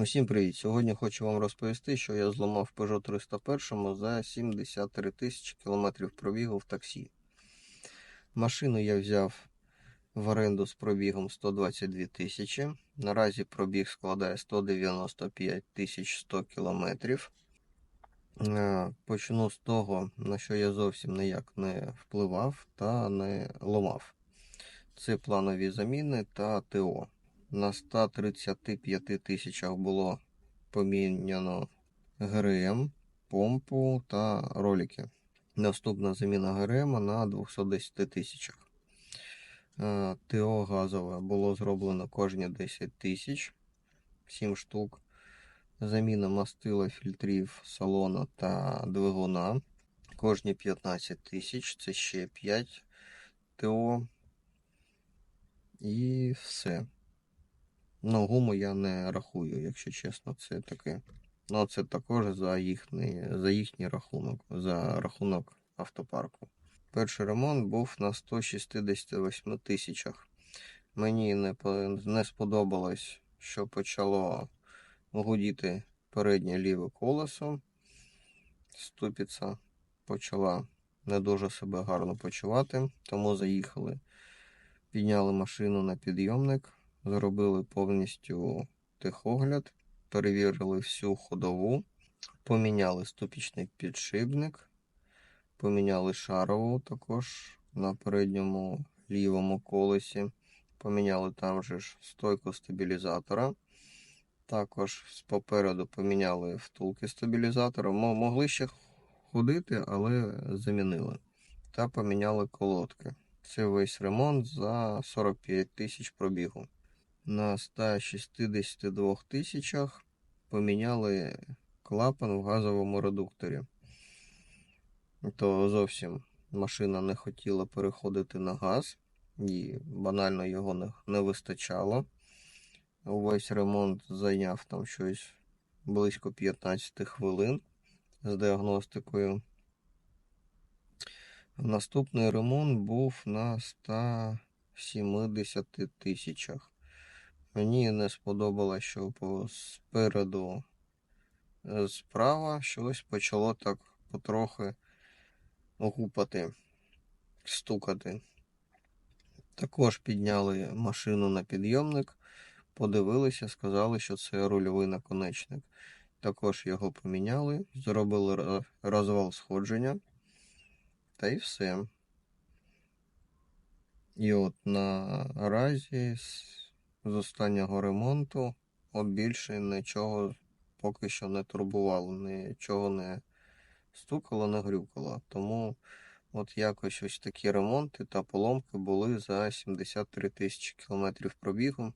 Усім привіт! Сьогодні хочу вам розповісти, що я зламав Peugeot 301 за 73 тисячі кілометрів пробігу в таксі. Машину я взяв в оренду з пробігом 122 тисячі. Наразі пробіг складає 195 тисяч 100 кілометрів. Е, Почну з того, на що я зовсім ніяк не впливав та не ломав. Це планові заміни та ТО. На 135 тисячах було поміняно ГРМ, помпу та ролики. Наступна заміна ГРМ на 210 тисячах. Е, ТО газове було зроблено кожні 10 тисяч, 7 штук. Заміна мастила фільтрів салону та двигуна. Кожні 15 тисяч, це ще 5 ТО. І все. Ну, гуму я не рахую, якщо чесно, це таке. Ну, це також за їхній, за їхній рахунок, за рахунок автопарку. Перший ремонт був на 168 тисячах. Мені не, не сподобалось, що почало гудіти переднє ліве колесо. Ступіця почала не дуже себе гарно почувати, тому заїхали, підняли машину на підйомник, зробили повністю техогляд, перевірили всю ходову, поміняли ступічний підшипник, поміняли шарову також на передньому лівому колесі, поміняли там же ж стойку стабілізатора. Також попереду поміняли втулки стабілізатора. Могли ще ходити, але замінили. Та поміняли колодки. Це весь ремонт за 45 тисяч пробігу. На 162 тисячах поміняли клапан в газовому редукторі. То зовсім машина не хотіла переходити на газ, і банально його не, не вистачало. Увесь ремонт зайняв там щось близько 15 хвилин з діагностикою. Наступний ремонт був на 170 тисячах. Мені не сподобалося, що спереду е, справа щось почало так потрохи гупати, стукати. Також підняли машину на підйомник, подивилися, сказали, що це рульовий наконечник. Також його поміняли, зробили розвал сходження. Та й все. І от наразі з останнього ремонту от більше нічого поки що не турбувало, нічого не стукало, не грюкало. Тому от якось ось такі ремонти та поломки були за 73 тисячі кілометрів пробігу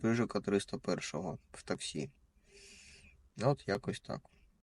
Пижика 301 в таксі. От якось так.